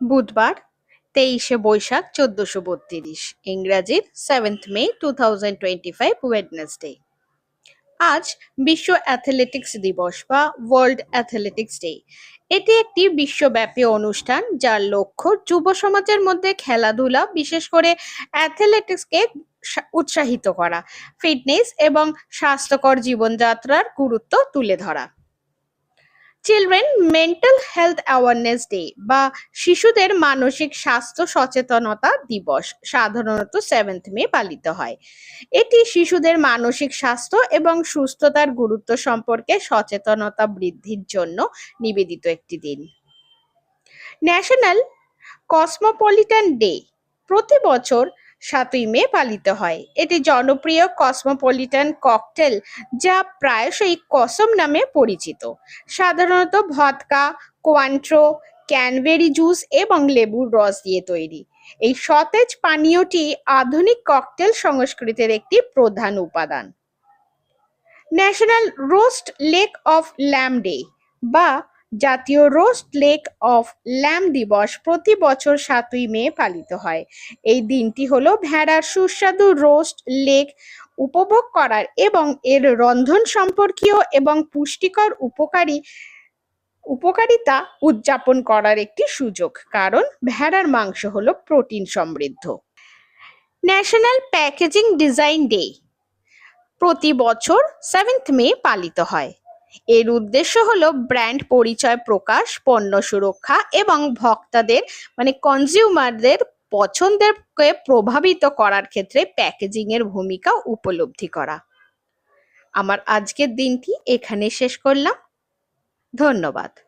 বুধবার, তেইশে বৈশাখ, চোদ্দশো বত্রিশ। ইংরাজির seventh May two thousand twenty five Wednesday আজ বিশ্ব অ্যাথলেটিক্স দিবস বা ওয়ার্ল্ড অ্যাথলেটিক্স ডে এটি একটি বিশ্বব্যাপী অনুষ্ঠান যার লক্ষ্য যুব সমাজের মধ্যে খেলাধুলা, বিশেষ করে অ্যাথলেটিক্সকে উৎসাহিত করা ফিটনেস এবং স্বাস্থ্যকর জীবনযাত্রার গুরুত্ব তুলে ধরা। Children mental health awareness day বা শিশুদের মানসিক স্বাস্থ্য সচেতনতা দিবস, সাধারণত সেভেন্থ মে পালিত হয়। এটি শিশুদের মানসিক স্বাস্থ্য এবং সুস্থতার গুরুত্ব সম্পর্কে সচেতনতা বৃদ্ধির জন্য নিবেদিত একটি দিন। ন্যাশনাল কসমোপলিটান ডে প্রতি বছর সাতই মে পালিত হয়। এটি জনপ্রিয় কসমোপলিটান ককটেল যা প্রায়শই কসম নামে পরিচিত। সাধারণত ভদকা, কোয়ান্ট্রো, ক্যানবেরি জুস এবং লেবুর রস দিয়ে তৈরি। এই সতেজ পানীয়টি আধুনিক ককটেল সংস্কৃতির একটি প্রধান উপাদান। National roast leg of lamb day বা জাতীয় রোস্ট লেক অফ ল্যাম দিবস প্রতি বছর সাতই মে পালিত হয়। এই দিনটি হলো ভেড়ার সুস্বাদু রোস্ট লেক উপভোগ করার এবং এর রন্ধন সম্পর্কীয় এবং পুষ্টিকর উপকারী, উপকারিতা উদযাপন করার একটি সুযোগ, কারণ ভেড়ার মাংস হলো প্রোটিন সমৃদ্ধ। ন্যাশনাল প্যাকেজিং ডিজাইন ডে প্রতি বছর সেভেন্থ মে পালিত হয়। এর উদ্দেশ্য হলো ব্র্যান্ড পরিচয় প্রকাশ, পণ্য সুরক্ষা এবং ভক্তাদের মানে কনজিউমারদের পছন্দেরকে প্রভাবিত করার ক্ষেত্রে প্যাকেজিং এর ভূমিকা উপলব্ধি করা। আমার আজকের দিনটি এখানে শেষ করলাম। ধন্যবাদ।